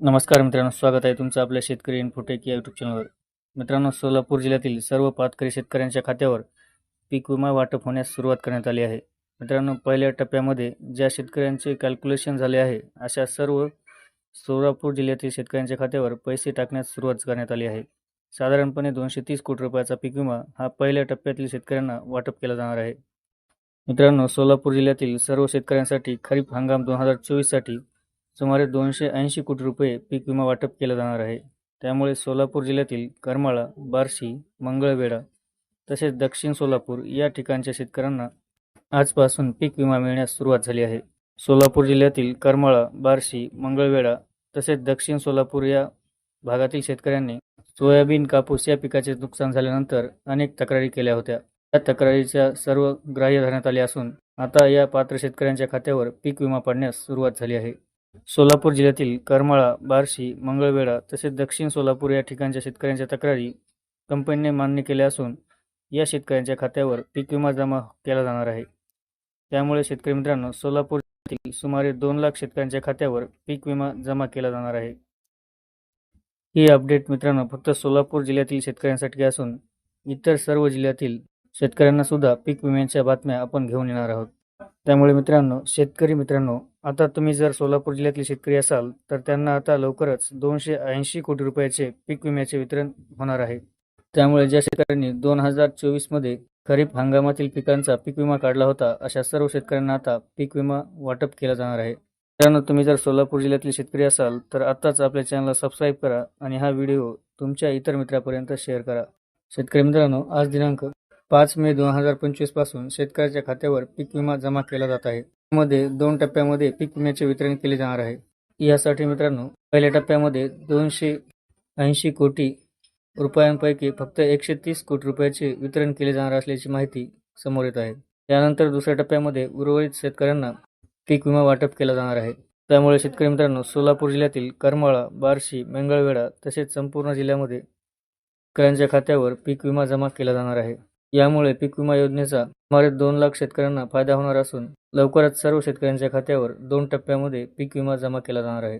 नमस्कार मित्रांनो स्वागत आहे तुमचं आपल्या शेतकरी इन्फोटेक या यूट्यूब चॅनलवर मित्रांनो सोलापूर जिल्ह्यातील सर्व पातकरी शेतकऱ्यांच्या खात्यावर पीक विमा वाटप होण्यास सुरुवात करण्यात आली आहे. मित्रांनो पहिल्या टप्प्यामध्ये ज्या शेतकऱ्यांचे कॅल्क्युलेशन झाले आहे अशा सर्व सोलापूर जिल्ह्यातील शेतकऱ्यांच्या खात्यावर पैसे टाकण्यास सुरुवात करण्यात आली आहे. साधारणपणे दोनशे तीस कोटी रुपयाचा पीक विमा हा पहिल्या टप्प्यातील शेतकऱ्यांना वाटप केला जाणार आहे. मित्रांनो सोलापूर जिल्ह्यातील सर्व शेतकऱ्यांसाठी खरीप हंगाम दोन हजार चोवीससाठी सुमारे दोनशे ऐंशी कोटी रुपये पीक विमा वाटप केलं जाणार आहे. त्यामुळे सोलापूर जिल्ह्यातील करमाळा बार्शी मंगळवेढा तसेच दक्षिण सोलापूर या ठिकाणच्या शेतकऱ्यांना आजपासून पीक विमा मिळण्यास सुरुवात झाली आहे. सोलापूर जिल्ह्यातील करमाळा बार्शी मंगळवेढा तसेच दक्षिण सोलापूर या भागातील शेतकऱ्यांनी सोयाबीन कापूस या पिकाचे नुकसान झाल्यानंतर अनेक तक्रारी केल्या होत्या. या तक्रारीच्या सर्व ग्राह्य धरण्यात आले असून आता या पात्र शेतकऱ्यांच्या खात्यावर पीक विमा पडण्यास सुरुवात झाली आहे. सोलापूर जिल्ह्यातील करमाळा बार्शी मंगळवेढा तसेच दक्षिण सोलापूर या ठिकाणच्या शेतकऱ्यांच्या तक्रारी कंपनीने मान्य केल्या असून या शेतकऱ्यांच्या खात्यावर पीक विमा जमा केला जाणार आहे. त्यामुळे शेतकरी मित्रांनो सोलापूर जिल्ह्यातील सुमारे दोन लाख शेतकऱ्यांच्या खात्यावर पीक विमा जमा केला जाणार आहे. ही अपडेट मित्रांनो फक्त सोलापूर जिल्ह्यातील शेतकऱ्यांसाठी असून इतर सर्व जिल्ह्यातील शेतकऱ्यांना सुद्धा पीक विम्याच्या बातम्या आपण घेऊन येणार आहोत. त्यामुळे मित्रांनो शेतकरी मित्रांनो आता तुम्ही जर सोलापूर जिल्ह्यातील शेतकरी असाल तर त्यांना आता लवकरच दोनशे ऐंशी कोटी रुपयाचे पीक विम्याचे वितरण होणार आहे. त्यामुळे ज्या शेतकऱ्यांनी दोन हजार चोवीसमध्ये खरीप हंगामातील पिकांचा पीक विमा काढला होता अशा सर्व शेतकऱ्यांना आता पीक विमा वाटप केला जाणार आहे. मित्रांनो तुम्ही जर सोलापूर जिल्ह्यातील शेतकरी असाल तर आत्ताच आपल्या चॅनलला सबस्क्राईब करा आणि हा व्हिडिओ तुमच्या इतर मित्रापर्यंत शेअर करा. शेतकरी मित्रांनो आज दिनांक पाच मे दोन हजार पंचवीसपासून शेतकऱ्याच्या खात्यावर पीक विमा जमा केला जात आहे. मध्ये दोन टप्प्यामध्ये पीक विम्याचे वितरण केले जाणार आहे. यासाठी मित्रांनो पहिल्या टप्प्यामध्ये दोनशे ऐंशी कोटी रुपयांपैकी फक्त एकशे तीस कोटी रुपयाचे वितरण केले जाणार असल्याची माहिती समोर येत आहे. त्यानंतर दुसऱ्या टप्प्यामध्ये उर्वरित शेतकऱ्यांना पीक विमा वाटप केला जाणार आहे. त्यामुळे शेतकरी मित्रांनो सोलापूर जिल्ह्यातील करमाळा बार्शी मंगळवेढा तसेच संपूर्ण जिल्ह्यामध्ये शेतकऱ्यांच्या खात्यावर पीक विमा जमा केला जाणार आहे. यामुळे पीक विमा योजनेचा सुमारे दोन लाख शेतकऱ्यांना फायदा होणार असून लवकरच सर्व शेतकऱ्यांच्या खात्यावर दोन टप्प्यामध्ये पीक विमा जमा केला जाणार आहे.